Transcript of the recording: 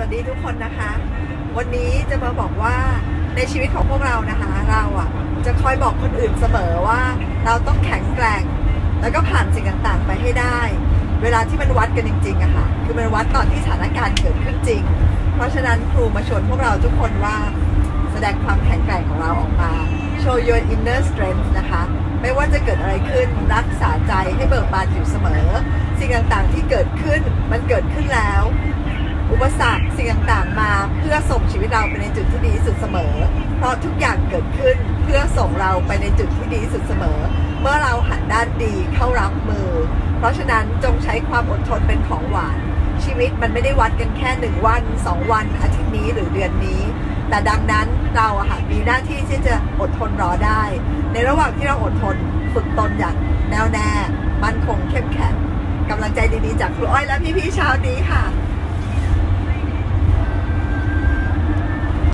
วัสดีทุกคนนะคะ วันนี้จะมาบอกว่าในชีวิตของพวกเรานะคะ เราอะจะคอยบอกคนอื่นเสมอว่าเราต้องแข็งแกร่ง แล้วก็ผ่านสิ่งต่างๆ ไปให้ได้ เวลาที่มันวัดกันจริงๆอะค่ะคือมันวัดตอนที่สถานการณ์เกิดขึ้นจริง เพราะฉะนั้นครูมาชวนพวกเราทุกคนว่าแสดงความแข็งแกร่งของเราออกมา show your inner strength นะคะ ไม่ว่าจะเกิดอะไรขึ้นรักษาใจให้เบิกบานอยู่เสมอ สิ่งต่างๆที่เกิดขึ้นมันเกิดขึ้นแล้ว อุปสรรค ตเราไปในจุดที่ดีที่สุดเสมอ เพราะทุกอย่างเกิดขึ้นเพื่อส่งเราไปในจุดที่ดีที่สุดเสมอ เมื่อเราหันด้านดีเข้ารับมือ เพราะฉะนั้นจงใช้ความอดทนเป็นของหวาน ชีวิตมันไม่ได้วัดกันแค่หนึ่งวันสองวันอาทิตย์นี้หรือเดือนนี้ แต่ดังนั้นเราอะค่ะมีหน้าที่ที่จะอดทนรอได้ ในระหว่างที่เราอดทนฝึกตนอย่างแน่วแน่มั่นคงเข้มแข็งกำลังใจดีๆจากครูอ้อยและพี่ๆชาวนี้ค่ะ